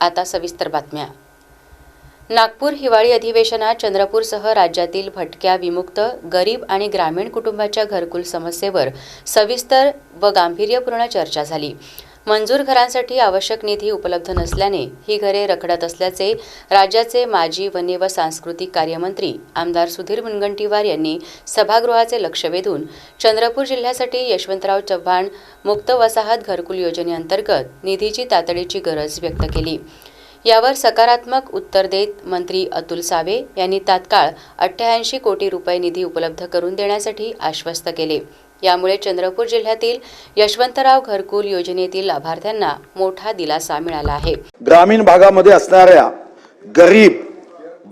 आता सविस्तर बातम्या. नागपूर हिवाळी अधिवेशनात चंद्रपूरसह राज्यातील भटक्या विमुक्त गरीब आणि ग्रामीण कुटुंबाच्या घरकुल समस्येवर सविस्तर व गांभीर्यपूर्ण चर्चा झाली. मंजूर घरांसाठी आवश्यक निधी उपलब्ध नसल्याने ही घरे रखडत असल्याचे राज्याचे माजी वन्य व सांस्कृतिक कार्यमंत्री आमदार सुधीर मुनगंटीवार यांनी सभागृहाचे लक्ष वेधून चंद्रपूर जिल्ह्यासाठी यशवंतराव चव्हाण मुक्त वसाहत घरकुल योजनेअंतर्गत निधीची तातडीची गरज व्यक्त केली. यावर सकारात्मक उत्तर देत मंत्री अतुल सावे यांनी तात्काळ अठ्ठ्याऐंशी कोटी रुपये निधी उपलब्ध करून देण्यासाठी आश्वस्त केले. यामुळे चंद्रपूर जिल्ह्यातील यशवंतराव घरकुल योजनेतील लाभार्थ्यांना मोठा दिलासा मिळाला आहे. ग्रामीण भागामध्ये असणाऱ्या गरीब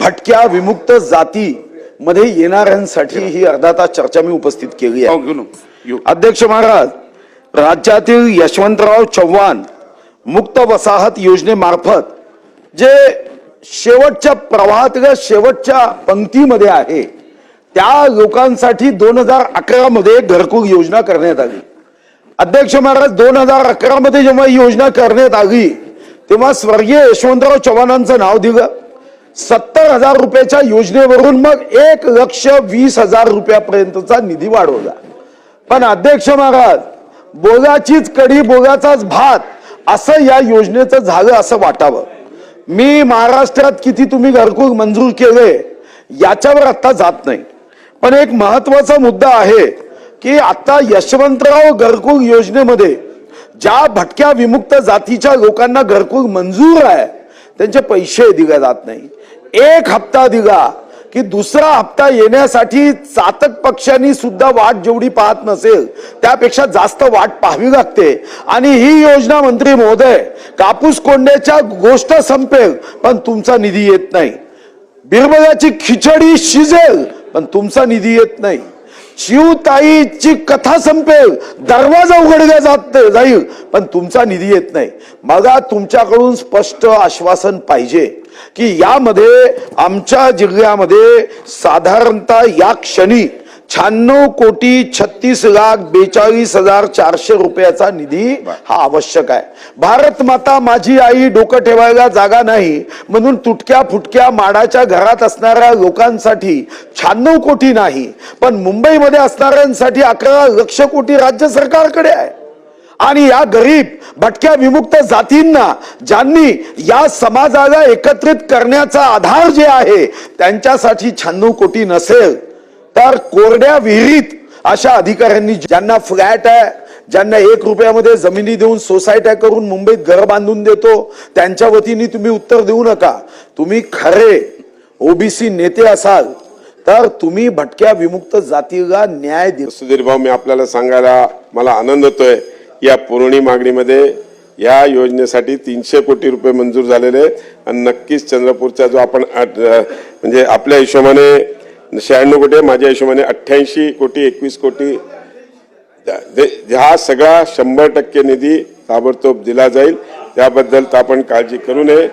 भटक्या विमुक्त जाती मध्ये येणाऱ्यांसाठी ही अर्धा तास चर्चा मी उपस्थित केली हो, आहे येऊ. अध्यक्ष महाराज राज्यातील यशवंतराव चव्हाण मुक्त वसाहत योजनेमार्फत जे शेवटच्या प्रवाहातल्या शेवटच्या पंक्तीमध्ये आहे त्या लोकांसाठी दोन हजार अकरा मध्ये घरकुल योजना करण्यात आली. अध्यक्ष महाराज दोन हजार अकरा मध्ये जेव्हा ही योजना करण्यात आली तेव्हा स्वर्गीय यशवंतराव चव्हाणांचं नाव दिलं. सत्तर हजार रुपयाच्या योजनेवरून मग एक लक्ष वीस हजार रुपयापर्यंतचा निधी वाढवला. पण अध्यक्ष महाराज बोगाचीच कढी बोगाचाच भात असं या योजनेचं झालं असं वाटावं. मी महाराष्ट्रात किती तुम्ही घरकुल मंजूर केले याच्यावर आता जात नाही. पण एक महत्त्वाचा मुद्दा आहे की आता यशवंतराव घरकुल योजनेमध्ये ज्या भटक्या विमुक्त जातीच्या लोकांना घरकुल मंजूर आहे त्यांचे पैसे दिले जात नाही. एक हप्ता दिला की दुसरा हप्ता येण्यासाठी चातक पक्षांनी सुद्धा वाट जेवढी पाहत नसेल त्यापेक्षा जास्त वाट पाहावी लागते. आणि ही योजना मंत्री महोदय कापूस कोंड्याच्या गोष्ट संपेल पण तुमचा निधी येत नाही. बिरबलाची खिचडी शिजेल. पण तुमचा निधी येत नाही. शिवताईची कथा संपेल दरवाजा उघडल्या जात जाईल. पण तुमचा निधी येत नाही. मला तुमच्याकडून स्पष्ट आश्वासन पाहिजे की यामध्ये आमच्या जिल्ह्यामध्ये साधारणतः या क्षणी शहाण्णव कोटी छत्तीस लाख बेचाळीस हजार चारशे रुपयाचा निधी हा आवश्यक आहे. भारत माता माझी आई डोकं ठेवायला जागा नाही म्हणून तुटक्या फुटक्या माडाच्या घरात असणाऱ्या लोकांसाठी शहाण्णव कोटी नाही पण मुंबईमध्ये असणाऱ्यांसाठी अकरा लक्ष कोटी राज्य सरकारकडे आहे. आणि या गरीब भटक्या विमुक्त जातींना ज्यांनी या समाजाला एकत्रित करण्याचा आधार जे आहे त्यांच्यासाठी शहाण्णव कोटी नसेल. तर कोरड्या विहिरीत अशा अधिकाऱ्यांनी ज्यांना फ्लॅट आहे ज्यांना एक रुपयामध्ये जमिनी देऊन सोसायट्या करून मुंबईत घर बांधून देतो त्यांच्या वतीने तुम्ही उत्तर देऊ नका. तुम्ही खरे ओबीसी नेते असाल तर तुम्ही भटक्या विमुक्त जातीला न्याय देऊ. सुधीर भाऊ मी आपल्याला सांगायला मला आनंद होतोय. या पुरवणी मागणीमध्ये या योजनेसाठी तीनशे कोटी रुपये मंजूर झालेले आहेत. आणि नक्कीच चंद्रपूरचा जो आपण म्हणजे आपल्या हिशोबाने शहाण्णव कोटी आहे, माझ्या हिशोबाने अठ्ठ्याऐंशी कोटी एकवीस कोटी. हा सगळा शंभर टक्के निधी ताबडतोब दिला जाईल. त्याबद्दल आपण काळजी करू नये.